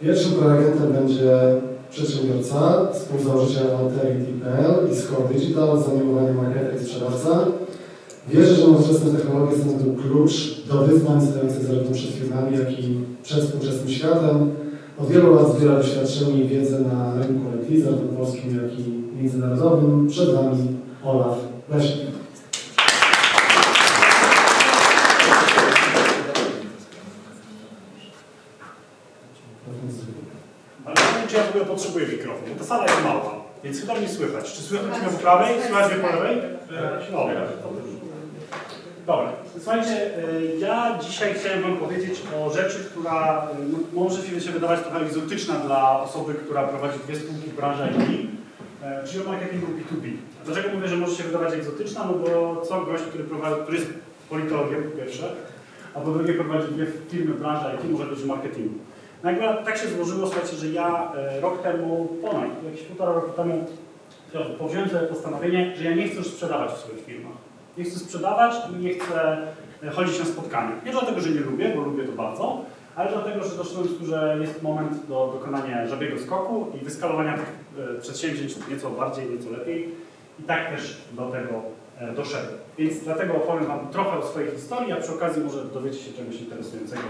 Pierwszym prelegentem będzie przedsiębiorca, współzałożyciel Alterity.pl i Score Digital, zamiłowanie marketing i sprzedawca. Wierzę, że nowoczesne technologie stanowią klucz do wyzwań stojących zarówno przed firmami, jak i przed współczesnym światem. Od wielu lat zbiera doświadczenie i wiedzę na rynku IT, zarówno polskim, jak i międzynarodowym. Przed Wami Olaf Leśnik. Ale nie wiem, czy ja w ogóle potrzebuję mikrofon, bo ta sala jest mała, więc chyba mnie słychać. Czy słychać mnie po prawej? Słychać mnie po lewej? Dobra. Dobra. Słuchajcie, y, ja dzisiaj chciałem Wam powiedzieć o rzeczy, która y, no, może się wydawać trochę egzotyczna dla osoby, która prowadzi dwie spółki w branży IT, e, czyli o marketingu B2B. Dlaczego mówię, że może się wydawać egzotyczna? No bo co gość, który, prowadzi, który jest politologiem, po pierwsze, a po drugie prowadzi dwie firmy w branży IT, może być w marketingu. No tak się złożyło, słuchajcie, że ja e, rok temu, ponad, jakieś półtora roku temu, powziąłem sobie postanowienie, że ja nie chcę już sprzedawać w swoich firmach. Nie chcę sprzedawać i nie chcę e, chodzić na spotkania. Nie dlatego, że nie lubię, bo lubię to bardzo, ale dlatego, że doszedłem do że jest moment do dokonania żabiego skoku i wyskalowania tych e, przedsięwzięć nieco bardziej, nieco lepiej. I tak też do tego doszedłem. Więc dlatego opowiem Wam trochę o swojej historii, a przy okazji może dowiecie się czegoś interesującego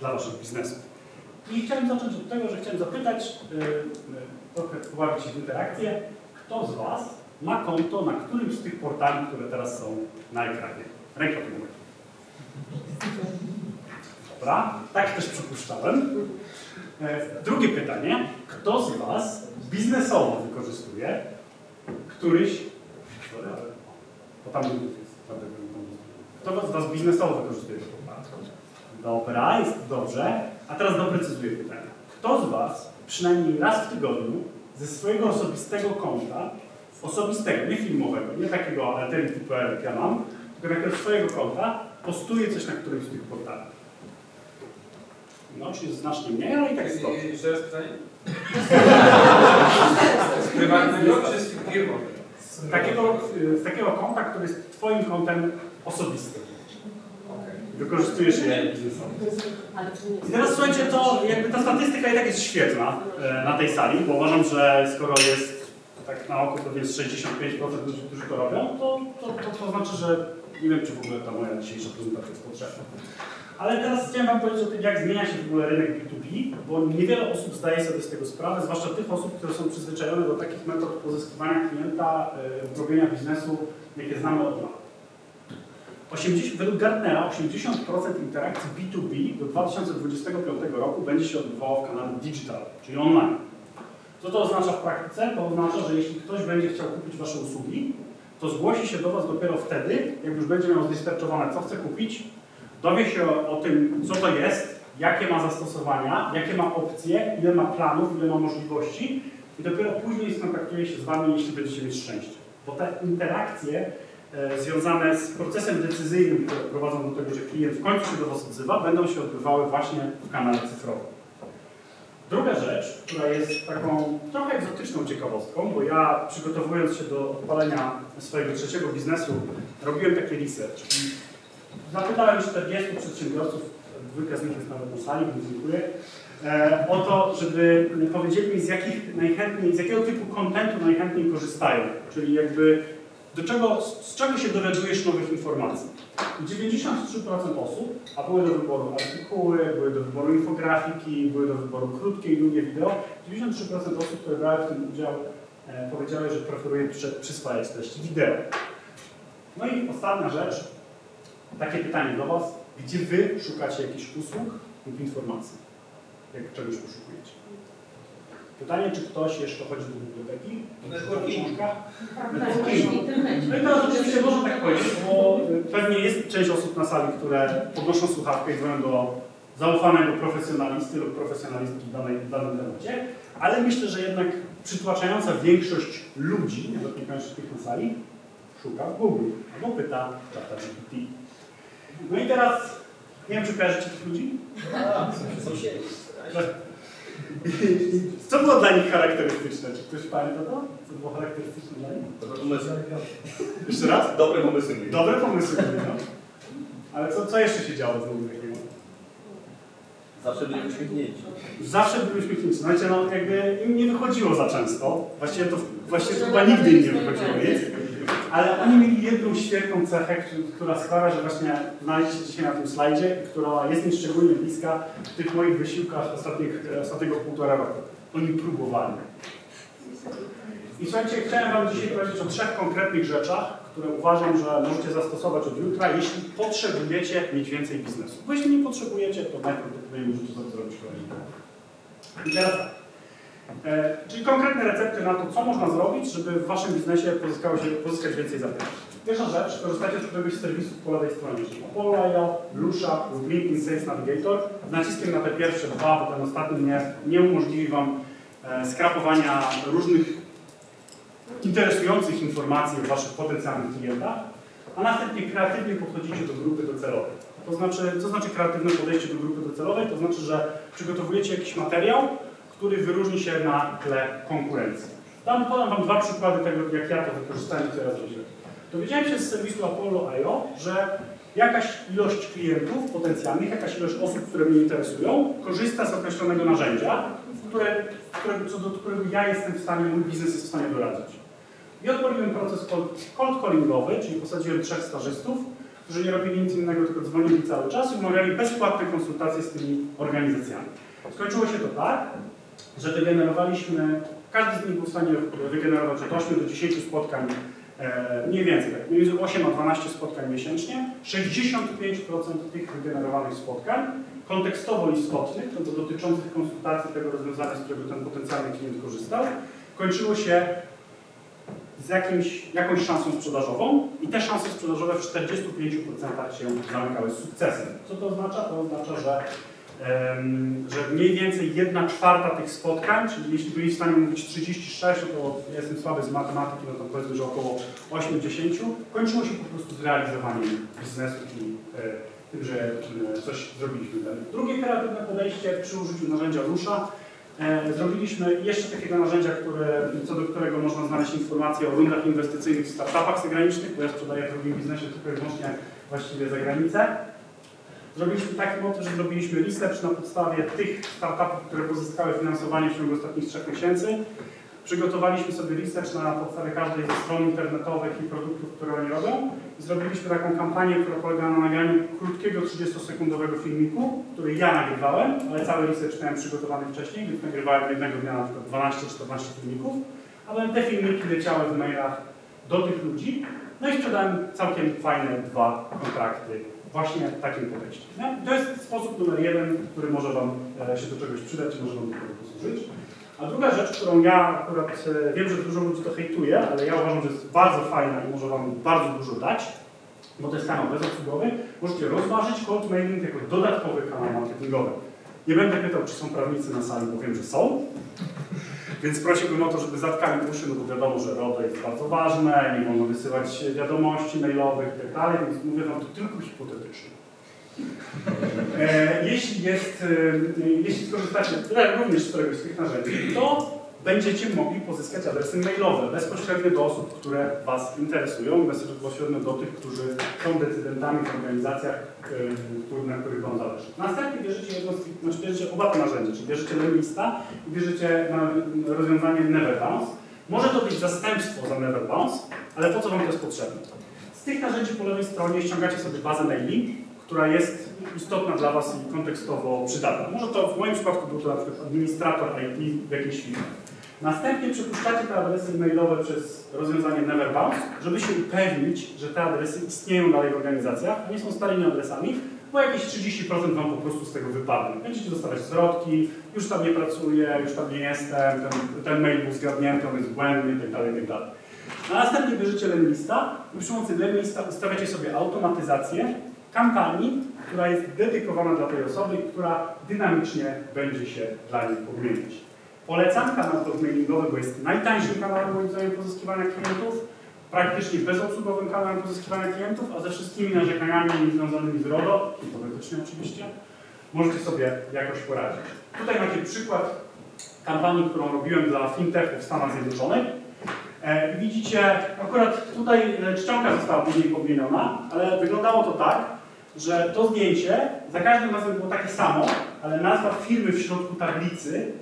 dla Waszych biznesów. I chciałem zacząć od tego, że chciałem zapytać, yy, yy, trochę pobawić się w interakcję, kto z Was ma konto na którymś z tych portali, które teraz są na ekranie? Ręka do góry. Dobra, tak też przypuszczałem. E, Drugie pytanie, kto z Was biznesowo wykorzystuje któryś, bo tam kto z Was biznesowo wykorzystuje portal? Dobra, jest dobrze. A teraz doprecyzuję pytanie. Kto z Was przynajmniej raz w tygodniu ze swojego osobistego konta, osobistego, nie filmowego, nie takiego alterity.pl jak ja mam, tylko takiego swojego konta, postuje coś na którymś z tych portali? No, czyli znacznie mniej, ale i tak jest dobrze. Jeszcze raz pytanie? Z prywatnego czy z firmowego? Z takiego, y, z takiego konta, który jest Twoim kontem osobistym. Wykorzystujesz je I teraz słuchajcie, to jakby ta statystyka i tak jest świetna e, na tej sali, bo uważam, że skoro jest tak na oko to jest 65% ludzi, którzy to robią, to, to, to, to znaczy, że nie wiem, czy w ogóle ta moja dzisiejsza prezentacja jest potrzebna. Ale teraz chciałem Wam powiedzieć o tym, jak zmienia się w ogóle rynek B2B, bo niewiele osób zdaje sobie z tego sprawę, zwłaszcza tych osób, które są przyzwyczajone do takich metod pozyskiwania klienta, e, robienia biznesu, jakie znamy od lat. 80, według Gartnera 80% interakcji B2B do 2025 roku będzie się odbywało w kanale digital, czyli online. Co to oznacza w praktyce? To oznacza, że jeśli ktoś będzie chciał kupić Wasze usługi, to zgłosi się do Was dopiero wtedy, jak już będzie miał zdistarczowane, co chce kupić, dowie się o, o tym, co to jest, jakie ma zastosowania, jakie ma opcje, ile ma planów, ile ma możliwości i dopiero później skontaktuje się z Wami, jeśli będziecie mieć szczęście. Bo te interakcje związane z procesem decyzyjnym, które prowadzą do tego, że klient w końcu się do Was odzywa, będą się odbywały właśnie w kanale cyfrowym. Druga rzecz, która jest taką trochę egzotyczną ciekawostką, bo ja przygotowując się do odpalenia swojego trzeciego biznesu, robiłem taki research. Zapytałem 40 przedsiębiorców, dwójka z nich jest nawet na sali, więc dziękuję, e, o to, żeby powiedzieli mi z jakich najchętniej, z jakiego typu kontentu najchętniej korzystają. Czyli jakby do czego, z czego się dowiadujesz nowych informacji. I 93% osób, a były do wyboru artykuły, były do wyboru infografiki, były do wyboru krótkie i długie wideo, 93% osób, które brały w tym udział, e, powiedziały, że preferuje przy, przyswajać treści wideo. No i ostatnia rzecz, takie pytanie do Was. Gdzie Wy szukacie jakichś usług lub informacji? Jak czegoś poszukujecie? Pytanie, czy ktoś jeszcze chodzi do biblioteki? Networking. Książka? Tak, w internecie. No i teraz oczywiście można tak powiedzieć, bo y, pewnie jest część osób na sali, które podnoszą słuchawkę i dzwonią do zaufanego profesjonalisty lub profesjonalistki w, danej, w danym temacie, ale myślę, że jednak przytłaczająca większość ludzi, nie dotykając tych na sali, szuka w Google albo pyta czata GPT. No i teraz, nie wiem, czy kojarzycie tych ludzi? Co było dla nich charakterystyczne? Czy ktoś pamięta to? Co było charakterystyczne dla nich? Dobre pomysły. Jeszcze raz? Dobre pomysły mieli. Dobre pomysły no. Ale co, co jeszcze się działo z nimi takiego? Zawsze byli uśmiechnięci. Zawsze byli uśmiechnięci. Znaczy, no jakby im nie wychodziło za często. Właściwie to właściwie to chyba nigdy im nie wychodziło nic. Ale oni mieli jedną świetną cechę, któ- która sprawia, że właśnie znaleźliście dzisiaj na tym slajdzie, która jest mi szczególnie bliska w tych moich wysiłkach ostatnich, ostatniego półtora roku. Oni próbowali. I słuchajcie, chciałem Wam dzisiaj powiedzieć o trzech konkretnych rzeczach, które uważam, że możecie zastosować od jutra, jeśli potrzebujecie mieć więcej biznesu. Bo jeśli nie potrzebujecie, to najprawdopodobniej możecie sobie zrobić kolejny. I teraz tak. E, czyli konkretne recepty na to, co można zrobić, żeby w Waszym biznesie pozyskało się, pozyskać więcej zapytań. Pierwsza rzecz, korzystacie z któregoś serwisów po lewej stronie, czyli Apollo.io, Lusha lub LinkedIn Sales Navigator. Naciskiem na te pierwsze dwa, bo ten ostatni nie, nie umożliwi Wam e, skrapowania różnych interesujących informacji o Waszych potencjalnych klientach, a następnie kreatywnie podchodzicie do grupy docelowej. To znaczy, co znaczy kreatywne podejście do grupy docelowej? To znaczy, że przygotowujecie jakiś materiał, który wyróżni się na tle konkurencji. Dam, podam Wam dwa przykłady tego, jak ja to wykorzystałem i co ja zrobiłem. Dowiedziałem się z serwisu Apollo.io, że jakaś ilość klientów potencjalnych, jakaś ilość osób, które mnie interesują, korzysta z określonego narzędzia, które, którego, co do którego ja jestem w stanie, mój biznes jest w stanie doradzać. I odpaliłem proces cold callingowy, czyli posadziłem trzech stażystów, którzy nie robili nic innego, tylko dzwonili cały czas i umawiali bezpłatne konsultacje z tymi organizacjami. Skończyło się to tak, że wygenerowaliśmy, każdy z nich był w stanie wygenerować od 8 do 10 spotkań, e, mniej więcej, tak, między 8 a 12 spotkań miesięcznie. 65% tych wygenerowanych spotkań kontekstowo istotnych, no bo dotyczących konsultacji tego rozwiązania, z którego ten potencjalny klient korzystał, kończyło się z jakimś, jakąś szansą sprzedażową i te szanse sprzedażowe w 45% się zamykały z sukcesem. Co to oznacza? To oznacza, że, że mniej więcej 1 czwarta tych spotkań, czyli jeśli byli w stanie mówić 36, no to jestem słaby z matematyki, no to powiedzmy, że około 8-10, kończyło się po prostu zrealizowaniem biznesu, czyli e, tym, że e, coś zrobiliśmy. Drugie kreatywne podejście przy użyciu narzędzia Lusha E, Zrobiliśmy jeszcze takiego narzędzia, które, co do którego można znaleźć informacje o rundach inwestycyjnych w startupach zagranicznych, bo ja sprzedaję w drugim biznesie tylko i wyłącznie właściwie za granicę. Zrobiliśmy taki motyw, że zrobiliśmy research na podstawie tych startupów, które pozyskały finansowanie w ciągu ostatnich trzech miesięcy. Przygotowaliśmy sobie research na podstawie każdej ze stron internetowych i produktów, które oni robią. Zrobiliśmy taką kampanię, która polega na nagraniu krótkiego 30-sekundowego filmiku, który ja nagrywałem, ale cały research miałem przygotowany wcześniej, więc nagrywałem jednego dnia na przykład 12-14 filmików, ale te filmiki leciały w mailach do tych ludzi, no i sprzedałem całkiem fajne dwa kontrakty właśnie takim podejściu. Nie? To jest sposób numer jeden, który może Wam e, się do czegoś przydać może Wam do tego posłużyć. A druga rzecz, którą ja akurat e, wiem, że dużo ludzi to hejtuje, ale ja uważam, że jest bardzo fajna i może Wam bardzo dużo dać, bo to jest kanał bezobsługowy, możecie rozważyć cold mailing jako dodatkowy kanał marketingowy. Nie będę pytał, czy są prawnicy na sali, bo wiem, że są. Więc prosiłbym o to, żeby zatkali uszy, no bo wiadomo, że RODO jest bardzo ważne, nie wolno wysyłać wiadomości mailowych itd., więc mówię Wam to tylko hipotetycznie. E, jeśli jest, e, jeśli skorzystacie również z któregoś z tych narzędzi, to będziecie mogli pozyskać adresy mailowe bezpośrednio do osób, które Was interesują, bezpośrednio do tych, którzy są decydentami w organizacjach, na których Wam zależy. Następnie bierzecie jedno znaczy bierzecie oba te narzędzia, czyli bierzecie Lemlista i bierzecie na rozwiązanie Neverbounce. Może to być zastępstwo za Neverbounce, ale po co Wam to jest potrzebne? Z tych narzędzi po lewej stronie ściągacie sobie bazę maili, która jest istotna dla Was i kontekstowo przydatna. Może to w moim przypadku był to na przykład administrator IT w jakiejś firmie. Następnie przepuszczacie te adresy mailowe przez rozwiązanie Neverbounce, żeby się upewnić, że te adresy istnieją dalej w organizacjach, a nie są starymi adresami, bo jakieś 30% Wam po prostu z tego wypadnie. Będziecie dostawać zwrotki, już tam nie pracuję, już tam nie jestem, ten, ten mail był zgadnięty, on jest błędny itd. itd. A następnie bierzecie Lemlista i przy pomocy Lemlista ustawiacie sobie automatyzację kampanii, która jest dedykowana dla tej osoby która dynamicznie będzie się dla niej podmieniać. Polecam kanał mailingowy, bo jest najtańszym kanałem moim zdaniem pozyskiwania klientów, praktycznie bezobsługowym kanałem pozyskiwania klientów, a ze wszystkimi narzekaniami związanymi z RODO, hipotetycznie oczywiście, możecie sobie jakoś poradzić. Tutaj macie przykład kampanii, którą robiłem dla fintechów w Stanach Zjednoczonych. E, Widzicie, akurat tutaj czcionka została później podmieniona, ale wyglądało to tak, że to zdjęcie za każdym razem było takie samo, ale nazwa firmy w środku tablicy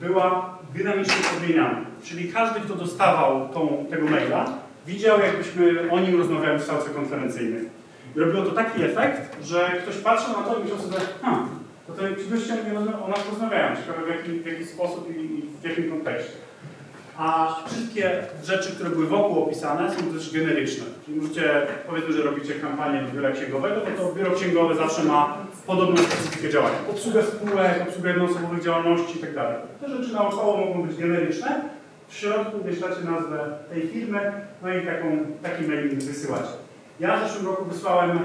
była dynamicznie podmieniana. Czyli każdy, kto dostawał tą, tego maila, widział, jakbyśmy o nim rozmawiali w salce konferencyjnej. Robiło to taki efekt, że ktoś patrzył na to i myślał sobie, ha, to te ci goście o nas rozmawiają, ciekawe w jaki, w jaki sposób i, i w jakim kontekście. A wszystkie rzeczy, które były wokół opisane, są też generyczne. Czyli możecie, powiedzmy, że robicie kampanię do biura księgowego, no to biuro księgowe zawsze ma podobną specyfikę działania. Obsługę spółek, obsługę jednoosobowych działalności itd. Te rzeczy naokoło mogą być generyczne. W środku umieszczacie nazwę tej firmy, no i taką, taki mailing wysyłacie. Ja w zeszłym roku wysłałem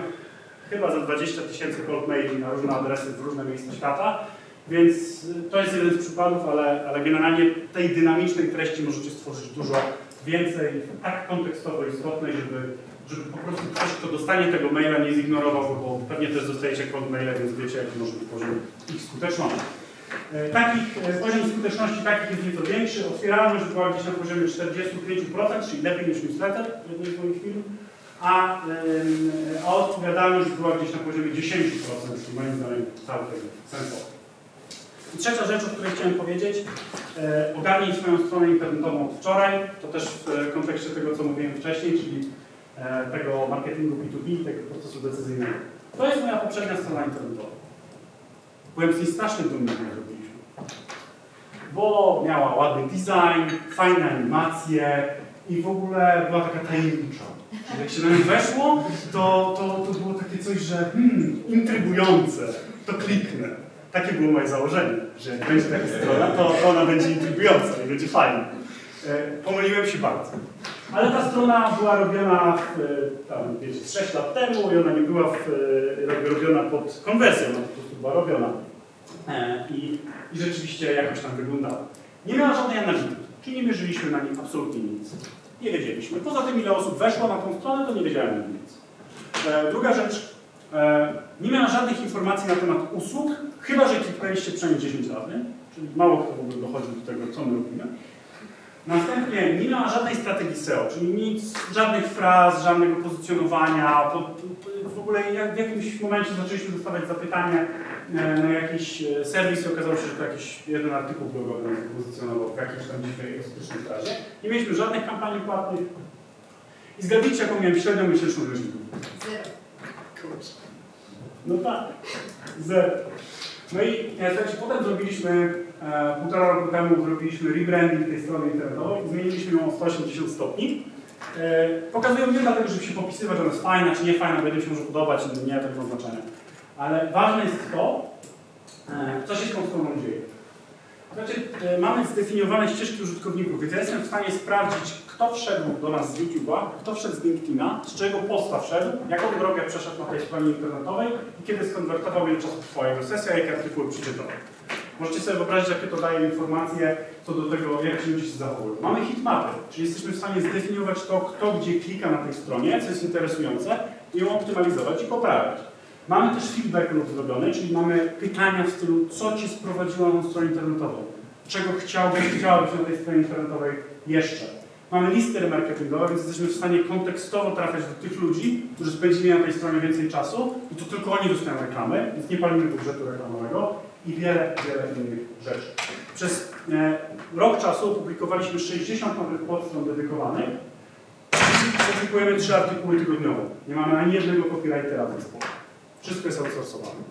chyba za 20 tysięcy cold maili na różne adresy w różne miejsca świata, więc y, to jest jeden z przykładów, ale, ale generalnie tej dynamicznej treści możecie stworzyć dużo więcej, tak kontekstowo istotnej, żeby, żeby po prostu ktoś, kto dostanie tego maila, nie zignorował bo pewnie też dostajecie cold maile, więc wiecie, jaki może być poziom ich skuteczności. E, Takich, e, poziom skuteczności takich jest nieco większy. Otwieralność była gdzieś na poziomie 45%, czyli lepiej niż newsletter jednej z moich firm, a, ym, a odpowiadalność była gdzieś na poziomie 10%, czyli moim zdaniem całkiem sensowne. I trzecia rzecz, o której chciałem powiedzieć, e, ogarnij swoją stronę internetową od wczoraj, to też w e, kontekście tego, co mówiłem wcześniej, czyli e, tego marketingu B2B, tego procesu decyzyjnego. To jest moja poprzednia strona internetowa. Byłem z niej strasznie dumny, jak ją zrobiliśmy. Bo miała ładny design, fajne animacje i w ogóle była taka tajemnicza. Jak się na nią weszło, to, to, to było takie coś, że hmm, intrygujące, to kliknę. Takie było moje założenie, że jak będzie taka strona, to ona będzie intrygująca i będzie fajna. E, Pomyliłem się bardzo. Ale ta strona była robiona w, e, tam, wiecie, 6 lat temu i ona nie była w, e, robiona pod konwersję, ona po prostu była robiona. E, I, I rzeczywiście jakoś tam wyglądała. Nie miała żadnej analizy, czyli nie mierzyliśmy na nim absolutnie nic. Nie wiedzieliśmy. Poza tym, ile osób weszło na tą stronę, to nie wiedziałem nic. Druga rzecz, nie miałem żadnych informacji na temat usług, chyba że kliknęliście przynajmniej 10 razy, czyli mało kto w ogóle dochodził do tego, co my robimy. Następnie nie miała żadnej strategii SEO, czyli nic, żadnych fraz, żadnego pozycjonowania. Po, po, w ogóle jak w jakimś momencie zaczęliśmy dostawać zapytania e, na jakiś e, serwis i okazało się, że to jakiś jeden artykuł blogowy nas pozycjonował w jakiejś tam dziwnej, egzotycznej frazie. Nie mieliśmy żadnych kampanii płatnych. I zgadnijcie, jaką miałem średnią miesięczną ilość widzów. No tak, zero. No i e, słuchajcie, potem zrobiliśmy, półtora roku temu zrobiliśmy rebranding tej strony internetowej, zmieniliśmy ją o 180 stopni. E, pokazuję nie dlatego, żeby się popisywać, że ona jest fajna czy nie fajna, będzie się może podobać, nie, ma znaczenia. Ale ważne jest to, e, co się z tą stroną dzieje. Znaczy, e, mamy zdefiniowane ścieżki użytkowników, więc ja jestem w stanie sprawdzić, kto wszedł do nas z YouTube'a, kto wszedł z LinkedIna, z czego posta wszedł, jaką drogę przeszedł na tej stronie internetowej i kiedy skonwertował, ile czasu trwała jego sesja, jakie artykuły przeczytał. Możecie sobie wyobrazić, jakie to daje informacje co do tego, jak ci ludzie się zachowują. Mamy hitmapy, czyli jesteśmy w stanie zdefiniować to, kto gdzie klika na tej stronie, co jest interesujące i ją optymalizować i poprawiać. Mamy też feedback loop zrobiony, czyli mamy pytania w stylu, co Cię sprowadziło na stronę internetową, czego chciałbyś, chciałabyś na tej stronie internetowej jeszcze. Mamy listy remarketingowe, więc jesteśmy w stanie kontekstowo trafiać do tych ludzi, którzy spędzili na tej stronie więcej czasu i to tylko oni dostają reklamy, więc nie palimy budżetu reklamowego i wiele, wiele innych rzeczy. Przez e, rok czasu opublikowaliśmy 60 nowych podstron dedykowanych, publikujemy trzy artykuły tygodniowo. Nie mamy ani jednego copywritera w zespole. Wszystko jest outsourcowane.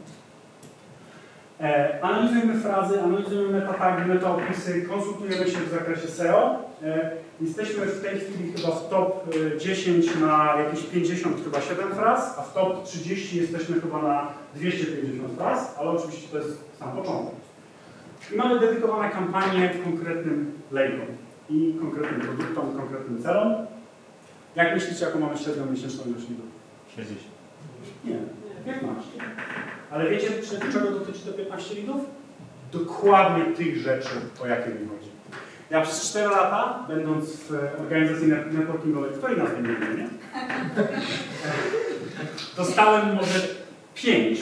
E, analizujemy frazy, analizujemy metatagi, metaopisy, konsultujemy się w zakresie SEO. E, jesteśmy w tej chwili chyba w top e, 10 na jakieś 50, chyba 7 fraz, a w top 30 jesteśmy chyba na 250 fraz, ale oczywiście to jest sam początek. I mamy dedykowane kampanie konkretnym lejkom i konkretnym produktom, konkretnym celom. Jak myślicie, jaką mamy średnią miesięczną ilość lidów? 60. Nie, 15. Ale wiecie, czego dotyczy te 15 lidów? Dokładnie tych rzeczy, o jakie mi chodzi. Ja przez 4 lata, będąc w organizacji net- networkingowej, której nazwy nie nie? dostałem może 5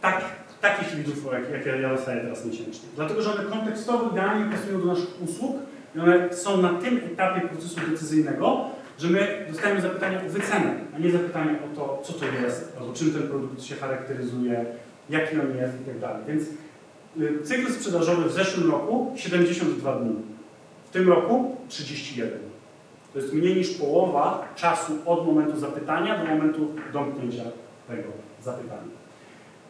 tak, takich lidów, o jak, jakie ja dostaję teraz miesięcznie. Dlatego, że one kontekstowo idealnie pasują do naszych usług i one są na tym etapie procesu decyzyjnego, że my dostajemy zapytanie o wycenę, a nie zapytanie o to, co to jest, albo czym ten produkt się charakteryzuje, jaki on jest i tak dalej. Więc y, cykl sprzedażowy w zeszłym roku 72 dni, w tym roku 31. To jest mniej niż połowa czasu od momentu zapytania do momentu domknięcia tego zapytania.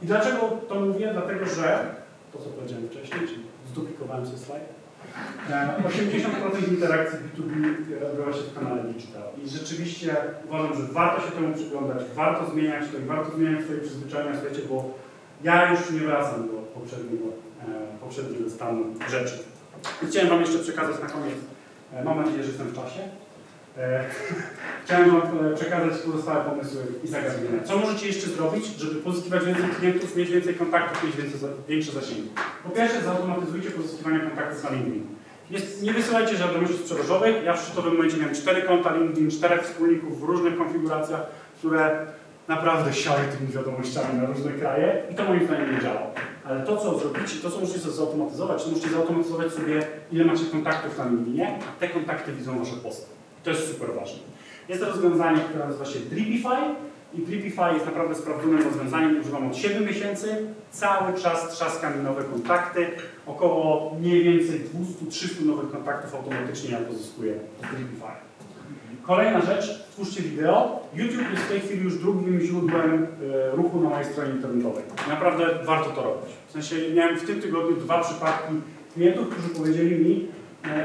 I dlaczego to mówię? Dlatego, że to, co powiedziałem wcześniej, czyli zduplikowałem sobie slajd, 80% interakcji B2B odbywa się w kanale digital. I rzeczywiście uważam, że warto się temu przyglądać, warto zmieniać to i warto zmieniać swoje przyzwyczajenia, słuchajcie, bo ja już nie wracam do poprzedniego, e, poprzedniego stanu rzeczy. I chciałem Wam jeszcze przekazać na koniec, e, mam nadzieję, że jestem w czasie, E, Chciałem Wam e, przekazać pozostałe pomysły i zagadnienia. Co możecie jeszcze zrobić, żeby pozyskiwać więcej klientów, mieć więcej kontaktów, mieć więcej, większe zasięgi? Po pierwsze, zautomatyzujcie pozyskiwanie kontaktów na LinkedIn. Nie, nie wysyłajcie wiadomości sprzedażowych. Ja w szczytowym momencie miałem cztery konta LinkedIn, czterech wspólników w różnych konfiguracjach, które naprawdę siały tymi wiadomościami na różne kraje i to moim zdaniem nie działa. Ale to, co zrobicie, to, co możecie zautomatyzować, to możecie zautomatyzować sobie, ile macie kontaktów na LinkedInie, a te kontakty widzą Wasze posty. To jest super ważne. Jest rozwiązanie, które nazywa się Dripify i Dripify jest naprawdę sprawdzonym rozwiązaniem. Używam od 7 miesięcy. Cały czas trzaska mi nowe kontakty. Około mniej więcej 200-300 nowych kontaktów automatycznie ja pozyskuję z Dripify. Kolejna rzecz, twórzcie wideo. YouTube jest w tej chwili już drugim źródłem e, ruchu na mojej stronie internetowej. Naprawdę warto to robić. W sensie miałem w tym tygodniu dwa przypadki klientów, którzy powiedzieli mi,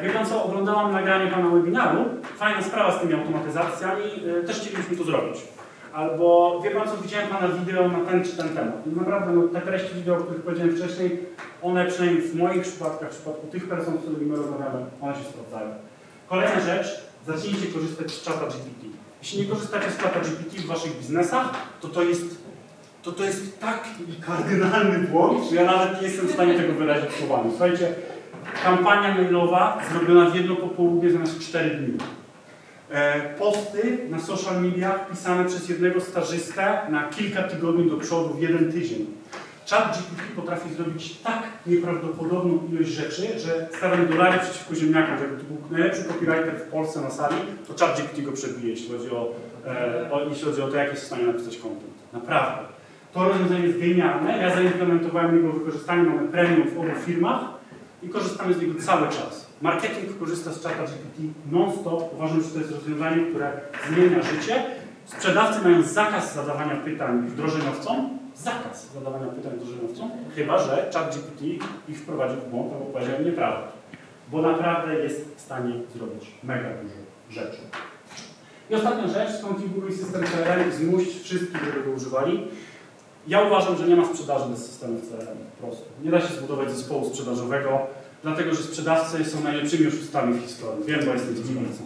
wie pan co, oglądałam nagranie pana webinaru, fajna sprawa z tymi automatyzacjami, e, też chcielibyśmy to zrobić. Albo wie pan co, widziałem pana wideo na ten czy ten temat. I naprawdę no, te treści wideo, o których powiedziałem wcześniej, one przynajmniej w moich przypadkach, w przypadku tych person, z którymi my rozmawiamy, one się sprawdzają. Kolejna rzecz, zacznijcie korzystać z czata GPT. Jeśli nie korzystacie z czata GPT w waszych biznesach, to to jest, to to jest taki kardynalny błąd, że ja nawet nie jestem w stanie tego wyrazić słowami. Słuchajcie, kampania mailowa zrobiona w jedno popołudnie zamiast 4 dni. E, posty na social mediach pisane przez jednego stażystę na kilka tygodni do przodu w jeden tydzień. Chat GPT potrafi zrobić tak nieprawdopodobną ilość rzeczy, że stawiam dolary przeciwko ziemniakom. Jakby to był najlepszy copywriter w Polsce na sali, to Chat GPT go przebije, jeśli chodzi o, e, o, jeśli chodzi o to, jak jest w stanie napisać content. Naprawdę. To rozwiązanie jest genialne. Ja zaimplementowałem jego wykorzystanie, mamy premium w obu firmach i korzystamy z niego cały czas. Marketing korzysta z czata GPT non-stop. Uważam, że to jest rozwiązanie, które zmienia życie. Sprzedawcy mają zakaz zadawania pytań wdrożeniowcom, zakaz zadawania pytań wdrożeniowcom, chyba że czat GPT ich wprowadził w błąd albo powiedział nieprawdę. Bo naprawdę jest w stanie zrobić mega dużo rzeczy. I ostatnia rzecz, skonfiguruj system CRM i wszystkich, żeby go używali. Ja uważam, że nie ma sprzedaży bez systemu CRM po prostu. Nie da się zbudować zespołu sprzedażowego, dlatego że sprzedawcy są najlepszymi oszustami w historii. Wiem, bo jestem zdziwicą.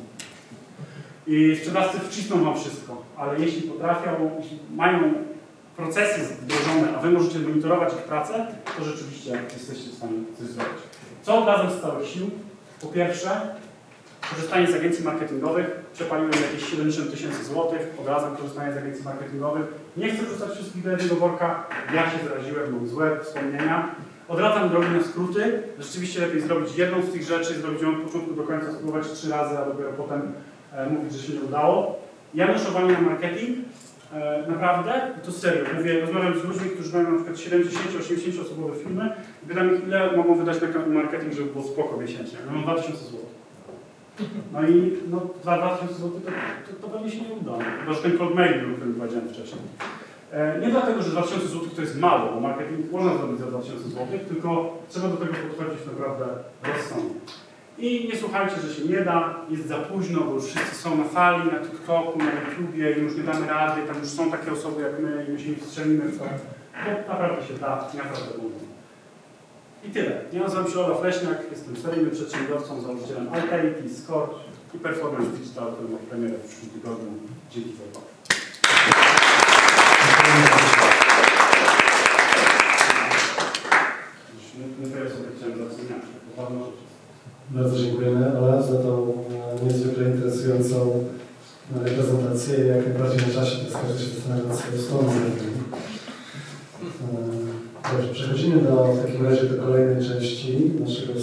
I sprzedawcy wcisną wam wszystko, ale jeśli potrafią, jeśli mają procesy wdrożone, a wy możecie monitorować ich pracę, to rzeczywiście jesteście w stanie coś zrobić. Co odradzam z całych sił? Po pierwsze, korzystanie z agencji marketingowych. Przepaliłem jakieś 70 tysięcy złotych, odradzam korzystanie z agencji marketingowych. Nie chcę wrzucać wszystkich do jednego worka. Ja się zaraziłem, mam złe wspomnienia. Odradzam drogi skróty. Rzeczywiście lepiej zrobić jedną z tych rzeczy, zrobić ją od początku do końca, spróbować trzy razy, a dopiero potem e, mówić, że się nie udało. Januszowanie na marketing. E, naprawdę, to serio, mówię, rozmawiam z ludźmi, którzy mają na przykład 70-80 osobowe firmy i pytam ich, ile mogą wydać na marketing, żeby było spoko miesięcznie. Ja mam 2000 zł. No i no, za 2000 zł to, to, to pewnie się nie uda. Chyba, że ten cloud mail, o którym powiedziałem wcześniej. E, nie dlatego, że 2000 zł to jest mało, bo marketing można zrobić za 2000 zł, tylko trzeba do tego podchodzić naprawdę rozsądnie. I nie słuchajcie, że się nie da, jest za późno, bo już wszyscy są na fali, na TikToku, na YouTubie i już nie damy rady, tam już są takie osoby jak my i my się nie wstrzelimy w to. To naprawdę się da, naprawdę można. I tyle. Ja nazywam się Olaf Leśniak, jestem seryjnym przedsiębiorcą, założycielem Altaity, Scorch i Performance Digital, który ma premierę w przyszłym tygodniu. Dzięki za uwagę. Bardzo dziękujemy Ola za tą e, niezwykle interesującą e, prezentację jak najbardziej na czasie, to każdy się zastanawia nad swoją stroną. Dobrze, przechodzimy do, w takim razie do kolejnej części naszego,